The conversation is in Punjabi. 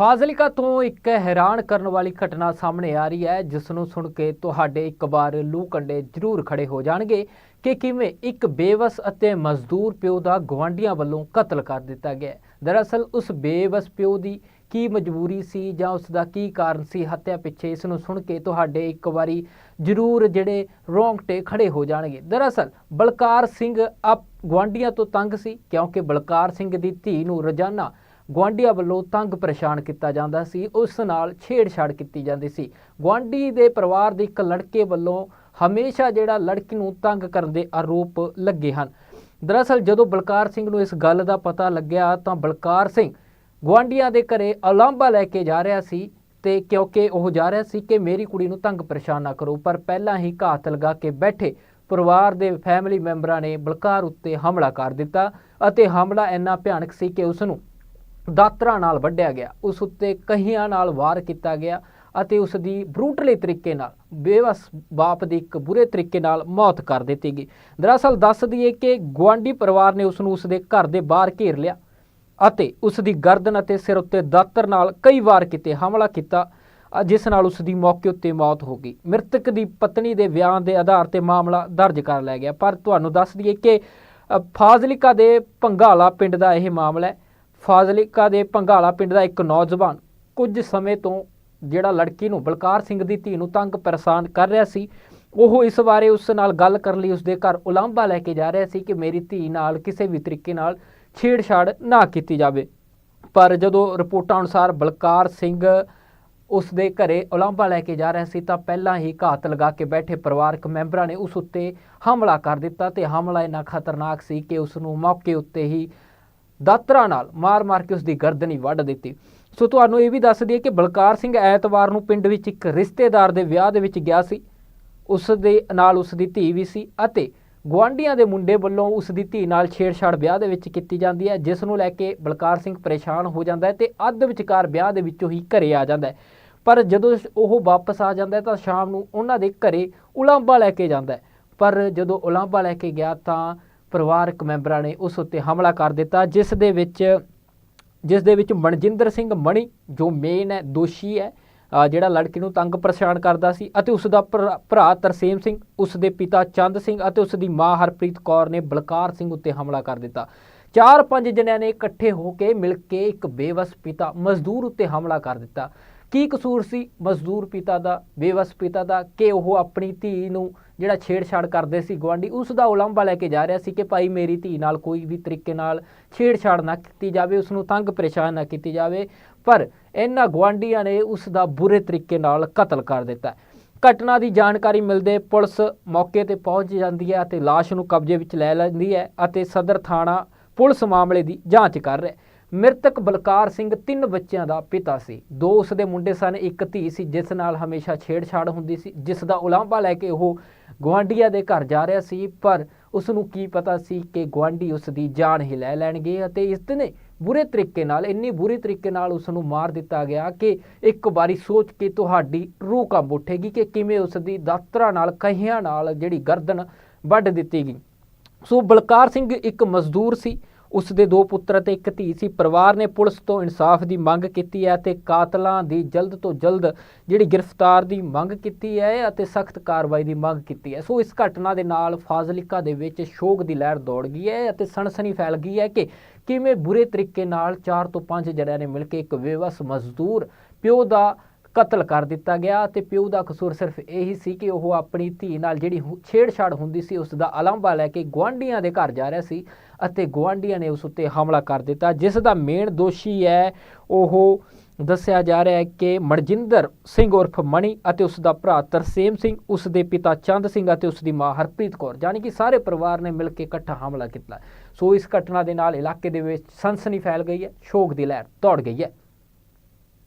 ਫਾਜ਼ਿਲਕਾ ਤੋਂ ਇੱਕ ਹੈਰਾਨ ਕਰਨ ਵਾਲੀ ਘਟਨਾ ਸਾਹਮਣੇ ਆ ਰਹੀ ਹੈ, ਜਿਸ ਨੂੰ ਸੁਣ ਕੇ ਤੁਹਾਡੇ ਇੱਕ ਵਾਰ ਲੂ ਕੰਡੇ ਜ਼ਰੂਰ ਖੜੇ ਹੋ ਜਾਣਗੇ ਕਿ ਕਿਵੇਂ ਇੱਕ ਬੇਵਸ ਅਤੇ ਮਜ਼ਦੂਰ ਪਿਓ ਦਾ ਗਵਾਂਢੀਆਂ ਵੱਲੋਂ ਕਤਲ ਕਰ ਦਿੱਤਾ ਗਿਆ ਦਰਅਸਲ, ਉਸ ਬੇਵਸ ਪਿਓ ਦੀ ਕੀ ਮਜਬੂਰੀ ਸੀ ਜਾਂ ਉਸ ਦਾ ਕੀ ਕਾਰਨ ਸੀ, ਹੱਤਿਆ ਪਿੱਛੇ ਇਸ ਨੂੰ ਸੁਣ ਕੇ ਤੁਹਾਡੇ ਇੱਕ ਵਾਰੀ ਜ਼ਰੂਰ ਜਿਹੜੇ ਰੋਂਗਟੇ ਖੜੇ ਹੋ ਜਾਣਗੇ। ਦਰਅਸਲ, ਬਲਕਾਰ ਸਿੰਘ ਆਪ ਗਵਾਂਢੀਆਂ ਤੋਂ ਤੰਗ ਸੀ, ਕਿਉਂਕਿ ਬਲਕਾਰ ਸਿੰਘ ਦੀ ਧੀ ਨੂੰ ਰੋਜ਼ਾਨਾ ਗੁਆਂਢੀਆਂ ਵੱਲੋਂ ਤੰਗ ਪਰੇਸ਼ਾਨ ਕੀਤਾ ਜਾਂਦਾ ਸੀ। ਉਸ ਨਾਲ ਛੇੜਛਾੜ ਕੀਤੀ ਜਾਂਦੀ ਸੀ। ਗੁਆਂਢੀ ਦੇ ਪਰਿਵਾਰ ਦੇ ਇੱਕ ਲੜਕੇ ਵੱਲੋਂ ਹਮੇਸ਼ਾ ਜਿਹੜਾ ਲੜਕੀ ਨੂੰ ਤੰਗ ਕਰਨ ਦੇ ਆਰੋਪ ਲੱਗੇ ਹਨ। ਦਰਅਸਲ ਜਦੋਂ ਬਲਕਾਰ ਸਿੰਘ ਨੂੰ ਇਸ ਗੱਲ ਦਾ ਪਤਾ ਲੱਗਿਆ ਤਾਂ ਬਲਕਾਰ ਸਿੰਘ ਗੁਆਂਢੀਆਂ ਦੇ ਘਰੇ ਉਲਾਂਭਾ ਲੈ ਕੇ ਜਾ ਰਿਹਾ ਸੀ ਤੇ ਕਿਉਂਕਿ ਉਹ ਜਾ ਰਿਹਾ ਸੀ ਕਿ ਮੇਰੀ ਕੁੜੀ ਨੂੰ ਤੰਗ ਪਰੇਸ਼ਾਨ ਨਾ ਕਰੋ, ਪਰ ਪਹਿਲਾਂ ਹੀ ਘਾਤ ਲਗਾ ਕੇ ਬੈਠੇ ਪਰਿਵਾਰ ਦੇ ਫੈਮਿਲੀ ਮੈਂਬਰਾਂ ਨੇ ਬਲਕਾਰ ਉੱਤੇ ਹਮਲਾ ਕਰ ਦਿੱਤਾ ਅਤੇ ਹਮਲਾ ਇੰਨਾ ਭਿਆਨਕ ਸੀ ਕਿ ਉਸ ਨੂੰ ਦਾਤਰਾਂ ਨਾਲ ਵੱਢਿਆ ਗਿਆ। ਉਸ ਉੱਤੇ ਕਹੀਆਂ ਨਾਲ ਵਾਰ ਕੀਤਾ ਗਿਆ ਅਤੇ ਉਸ ਦੀ ਬਰੂਟਲੀ ਤਰੀਕੇ ਨਾਲ, ਬੇਵਸ ਬਾਪ ਦੀ ਇੱਕ ਬੁਰੇ ਤਰੀਕੇ ਨਾਲ ਮੌਤ ਕਰ ਦਿੱਤੀ ਗਈ। ਦਰਅਸਲ ਦੱਸ ਦਈਏ ਕਿ ਗੁਆਂਢੀ ਪਰਿਵਾਰ ਨੇ ਉਸ ਨੂੰ ਉਸ ਦੇ ਘਰ ਦੇ ਬਾਹਰ ਘੇਰ ਲਿਆ ਅਤੇ ਉਸ ਦੀ ਗਰਦਨ ਅਤੇ ਸਿਰ ਉੱਤੇ ਦਾਤਰ ਨਾਲ ਕਈ ਵਾਰ ਕਿਤੇ ਹਮਲਾ ਕੀਤਾ ਜਿਸ ਨਾਲ ਉਸ ਦੀ ਮੌਕੇ ਉੱਤੇ ਮੌਤ ਹੋ ਗਈ। ਮ੍ਰਿਤਕ ਦੀ ਪਤਨੀ ਦੇ ਬਿਆਨ ਦੇ ਆਧਾਰ ਤੇ ਮਾਮਲਾ ਦਰਜ ਕਰ ਲਿਆ ਗਿਆ। ਪਰ ਤੁਹਾਨੂੰ ਦੱਸ ਦਈਏ ਕਿ ਫਾਜ਼ਲਿਕਾ ਦੇ ਭੰਗਾਲਾ ਪਿੰਡ ਦਾ ਇਹ ਮਾਮਲਾ ਹੈ। ਫਾਜ਼ਿਲਕਾ ਦੇ ਭੰਗਾਲਾ ਪਿੰਡ ਦਾ ਇੱਕ ਨੌਜਵਾਨ ਕੁਝ ਸਮੇਂ ਤੋਂ ਜਿਹੜਾ ਲੜਕੀ ਨੂੰ ਬਲਕਾਰ ਸਿੰਘ ਦੀ ਧੀ ਨੂੰ ਤੰਗ ਪਰੇਸ਼ਾਨ ਕਰ ਰਿਹਾ ਸੀ, ਉਹ ਇਸ ਬਾਰੇ ਉਸ ਨਾਲ ਗੱਲ ਕਰਨ ਲਈ ਉਸ ਦੇ ਘਰ ਉਲਾਂਭਾ ਲੈ ਕੇ ਜਾ ਰਿਹਾ ਸੀ ਕਿ ਮੇਰੀ ਧੀ ਨਾਲ ਕਿਸੇ ਵੀ ਤਰੀਕੇ ਨਾਲ ਛੇੜਛਾੜ ਨਾ ਕੀਤੀ ਜਾਵੇ। ਪਰ ਜਦੋਂ ਰਿਪੋਰਟਾਂ ਅਨੁਸਾਰ ਬਲਕਾਰ ਸਿੰਘ ਉਸ ਦੇ ਘਰੇ ਉਲਾਂਭਾ ਲੈ ਕੇ ਜਾ ਰਿਹਾ ਸੀ, ਤਾਂ ਪਹਿਲਾਂ ਹੀ ਘਾਤ ਲਗਾ ਕੇ ਬੈਠੇ ਪਰਿਵਾਰਕ ਮੈਂਬਰਾਂ ਨੇ ਉਸ ਉੱਤੇ ਹਮਲਾ ਕਰ ਦਿੱਤਾ ਤੇ ਹਮਲਾ ਇੰਨਾ ਖਤਰਨਾਕ ਸੀ ਕਿ ਉਸ ਨੂੰ ਮੌਕੇ ਉੱਤੇ ਹੀ ਦਾਤਰਾ ਨਾਲ ਮਾਰ-ਮਾਰ ਕੇ ਉਸ ਦੀ ਗਰਦਨ ਹੀ ਵੱਢ ਦਿੱਤੀ। ਸੋ ਤੁਹਾਨੂੰ ਇਹ ਵੀ ਦੱਸ ਦਈਏ ਕਿ ਬਲਕਾਰ ਸਿੰਘ ਐਤਵਾਰ ਨੂੰ ਪਿੰਡ ਵਿੱਚ ਇੱਕ ਰਿਸ਼ਤੇਦਾਰ ਦੇ ਵਿਆਹ ਦੇ ਵਿੱਚ ਗਿਆ ਸੀ। ਉਸ ਦੇ ਨਾਲ ਉਸ ਦੀ ਧੀ ਵੀ ਸੀ ਅਤੇ ਗੁਆਂਢੀਆਂ ਦੇ ਮੁੰਡੇ ਵੱਲੋਂ ਉਸ ਦੀ ਧੀ ਨਾਲ ਛੇੜਛਾੜ ਵਿਆਹ ਦੇ ਵਿੱਚ ਕੀਤੀ ਜਾਂਦੀ ਹੈ, ਜਿਸ ਨੂੰ ਲੈ ਕੇ ਬਲਕਾਰ ਸਿੰਘ ਪਰੇਸ਼ਾਨ ਹੋ ਜਾਂਦਾ ਹੈ ਤੇ ਅੱਧ ਵਿਚਕਾਰ ਵਿਆਹ ਦੇ ਵਿੱਚੋਂ ਹੀ ਘਰੇ ਆ ਜਾਂਦਾ ਹੈ। ਪਰ ਜਦੋਂ ਉਹ ਵਾਪਸ ਆ ਜਾਂਦਾ ਤਾਂ ਸ਼ਾਮ ਨੂੰ ਉਹਨਾਂ ਦੇ ਘਰੇ ਉਲਾਂਭਾ ਲੈ ਕੇ ਜਾਂਦਾ ਪਰ ਜਦੋਂ ਉਲਾਂਭਾ ਲੈ ਕੇ ਗਿਆ ਤਾਂ ਪਰਿਵਾਰਕ ਮੈਂਬਰਾਂ ਨੇ ਉਸ ਉੱਤੇ ਹਮਲਾ ਕਰ ਦਿੱਤਾ, ਜਿਸ ਦੇ ਵਿੱਚ, ਜਿਸ ਦੇ ਵਿੱਚ ਮਨਜਿੰਦਰ ਸਿੰਘ ਮਣੀ, ਜੋ ਮੇਨ ਹੈ, ਦੋਸ਼ੀ ਹੈ ਜਿਹੜਾ ਲੜਕੀ ਨੂੰ ਤੰਗ ਪਰੇਸ਼ਾਨ ਕਰਦਾ ਸੀ ਅਤੇ ਉਸ ਦਾ ਭਰਾ ਭਰਾ ਤਰਸੇਮ ਸਿੰਘ, ਉਸ ਦੇ ਪਿਤਾ ਚੰਦ ਸਿੰਘ ਅਤੇ ਉਸ ਦੀ ਮਾਂ ਹਰਪ੍ਰੀਤ ਕੌਰ ਨੇ ਬਲਕਾਰ ਸਿੰਘ ਉੱਤੇ ਹਮਲਾ ਕਰ ਦਿੱਤਾ। ਚਾਰ ਪੰਜ ਜਣਿਆਂ ਨੇ ਇਕੱਠੇ ਹੋ ਕੇ ਮਿਲ ਕੇ ਇੱਕ ਬੇਵਸ ਪਿਤਾ ਮਜ਼ਦੂਰ ਉੱਤੇ ਹਮਲਾ ਕਰ ਦਿੱਤਾ। ਕੀ ਕਸੂਰ ਸੀ ਮਜ਼ਦੂਰ ਪਿਤਾ ਦਾ, ਬੇਵਸ ਪਿਤਾ ਦਾ, ਕਿ ਉਹ ਆਪਣੀ ਧੀ ਨੂੰ ਜਿਹੜਾ ਛੇੜਛਾੜ ਕਰਦੇ ਸੀ ਗਵਾਂਢੀ ਉਸ ਦਾ ਉਲੰਭਾ ਲੈ ਕੇ ਜਾ ਰਿਹਾ ਸੀ ਕਿ ਭਾਈ ਮੇਰੀ ਧੀ ਨਾਲ ਕੋਈ ਵੀ ਤਰੀਕੇ ਨਾਲ ਛੇੜਛਾੜ ਨਾ ਕੀਤੀ ਜਾਵੇ, ਉਸ ਨੂੰ ਤੰਗ ਪਰੇਸ਼ਾਨ ਨਾ ਕੀਤੀ ਜਾਵੇ, ਪਰ ਇਹਨਾਂ ਗਵਾਂਢੀਆਂ ਨੇ ਉਸ ਦਾ ਬੁਰੇ ਤਰੀਕੇ ਨਾਲ ਕਤਲ ਕਰ ਦਿੱਤਾ। ਘਟਨਾ ਦੀ ਜਾਣਕਾਰੀ ਮਿਲਦੇ ਪੁਲਿਸ ਮੌਕੇ ਤੇ ਪਹੁੰਚ ਜਾਂਦੀ ਹੈ ਅਤੇ ਲਾਸ਼ ਨੂੰ ਕਬਜ਼ੇ ਵਿੱਚ ਲੈ ਲੈਂਦੀ ਹੈ ਅਤੇ ਸਦਰ ਥਾਣਾ ਪੁਲਿਸ ਮਾਮਲੇ ਦੀ ਜਾਂਚ ਕਰ ਰਿਹਾ ਹੈ। ਮ੍ਰਿਤਕ ਬਲਕਾਰ ਸਿੰਘ ਤਿੰਨ ਬੱਚਿਆਂ ਦਾ ਪਿਤਾ ਸੀ। ਦੋ ਉਸ ਦੇ ਮੁੰਡੇ ਸਨ, ਇੱਕ ਧੀ ਸੀ, ਜਿਸ ਨਾਲ ਹਮੇਸ਼ਾ ਛੇੜਛਾੜ ਹੁੰਦੀ ਸੀ, ਜਿਸ ਦਾ ਉਲਾਂਭਾ ਲੈ ਕੇ ਉਹ ਗੁਆਂਢੀਆਂ ਦੇ ਘਰ ਜਾ ਰਿਹਾ ਸੀ। ਪਰ ਉਸ ਨੂੰ ਕੀ ਪਤਾ ਸੀ ਕਿ ਗੁਆਂਢੀ ਉਸ ਦੀ ਜਾਨ ਹੀ ਲੈ ਲੈਣਗੇ ਅਤੇ ਇਸ ਇਤਨੇ ਬੁਰੇ ਤਰੀਕੇ ਨਾਲ, ਇੰਨੀ ਬੁਰੇ ਤਰੀਕੇ ਨਾਲ ਉਸ ਨੂੰ ਮਾਰ ਦਿੱਤਾ ਗਿਆ ਕਿ ਇੱਕ ਵਾਰੀ ਸੋਚ ਕੇ ਤੁਹਾਡੀ ਰੂਹ ਕੰਬ ਉੱਠੇਗੀ ਕਿ ਕਿਵੇਂ ਉਸ ਦੀ ਦਾਤਰਾ ਨਾਲ, ਕਹੀਆਂ ਨਾਲ ਜਿਹੜੀ ਗਰਦਨ ਵੱਢ ਦਿੱਤੀ ਗਈ। ਸੋ ਬਲਕਾਰ ਸਿੰਘ ਇੱਕ ਮਜ਼ਦੂਰ ਸੀ। ਉਸ ਦੇ ਦੋ ਪੁੱਤਰ ਅਤੇ ਇੱਕ ਧੀ ਸੀ। ਪਰਿਵਾਰ ਨੇ ਪੁਲਿਸ ਤੋਂ ਇਨਸਾਫ ਦੀ ਮੰਗ ਕੀਤੀ ਹੈ ਤੇ ਕਾਤਲਾਂ ਦੀ ਜਲਦ ਤੋਂ ਜਲਦ ਜਿਹੜੀ ਗ੍ਰਿਫਤਾਰ ਦੀ ਮੰਗ ਕੀਤੀ ਹੈ ਅਤੇ ਸਖਤ ਕਾਰਵਾਈ ਦੀ ਮੰਗ ਕੀਤੀ ਹੈ। ਸੋ ਇਸ ਘਟਨਾ ਦੇ ਨਾਲ ਫਾਜ਼ਿਲਕਾ ਦੇ ਵਿੱਚ ਸ਼ੋਕ ਦੀ ਲਹਿਰ ਦੌੜ ਗਈ ਹੈ ਅਤੇ ਸਨਸਨੀ ਫੈਲ ਗਈ ਹੈ ਕਿ ਕਿਵੇਂ ਬੁਰੇ ਤਰੀਕੇ ਨਾਲ 4 ਤੋਂ 5 ਜਣਿਆਂ ਨੇ ਮਿਲ ਕੇ ਇੱਕ ਬੇਵਸ ਮਜ਼ਦੂਰ ਪਿਓ ਦਾ ਕਤਲ ਕਰ ਦਿੱਤਾ ਗਿਆ ਤੇ ਪਿਓ ਦਾ ਕਸੂਰ ਸਿਰਫ ਇਹੀ ਸੀ ਕਿ ਉਹ ਆਪਣੀ ਧੀ ਨਾਲ ਜਿਹੜੀ ਛੇੜਛਾੜ ਹੁੰਦੀ ਸੀ ਉਸ ਦਾ ਅਲੰਭਾ ਲੈ ਕੇ ਗੁਆਂਢੀਆਂ ਦੇ ਘਰ ਜਾ ਰਿਹਾ ਸੀ ਅਤੇ ਗੁਆਂਢੀਆਂ ਨੇ ਉਸ ਉੱਤੇ ਹਮਲਾ ਕਰ ਦਿੱਤਾ, ਜਿਸ ਦਾ ਮੇਨ ਦੋਸ਼ੀ ਹੈ, ਉਹ ਦੱਸਿਆ ਜਾ ਰਿਹਾ ਹੈ ਕਿ ਮਨਜਿੰਦਰ ਸਿੰਘ ਉਰਫ ਮਣੀ ਅਤੇ ਉਸ ਦਾ ਭਰਾ ਤਰਸੇਮ ਸਿੰਘ, ਉਸ ਦੇ ਪਿਤਾ ਚੰਦ ਸਿੰਘ ਅਤੇ ਉਸ ਦੀ ਮਾਂ ਹਰਪ੍ਰੀਤ ਕੌਰ ਯਾਨੀ ਕਿ ਸਾਰੇ ਪਰਿਵਾਰ ਨੇ ਮਿਲ ਕੇ ਇਕੱਠਾ ਹਮਲਾ ਕੀਤਾ। ਸੋ ਇਸ ਘਟਨਾ ਦੇ ਨਾਲ ਇਲਾਕੇ ਦੇ ਵਿੱਚ ਸਨਸਨੀ ਫੈਲ ਗਈ ਹੈ, ਸ਼ੋਕ ਦੀ ਲਹਿਰ ਦੌੜ ਗਈ ਹੈ।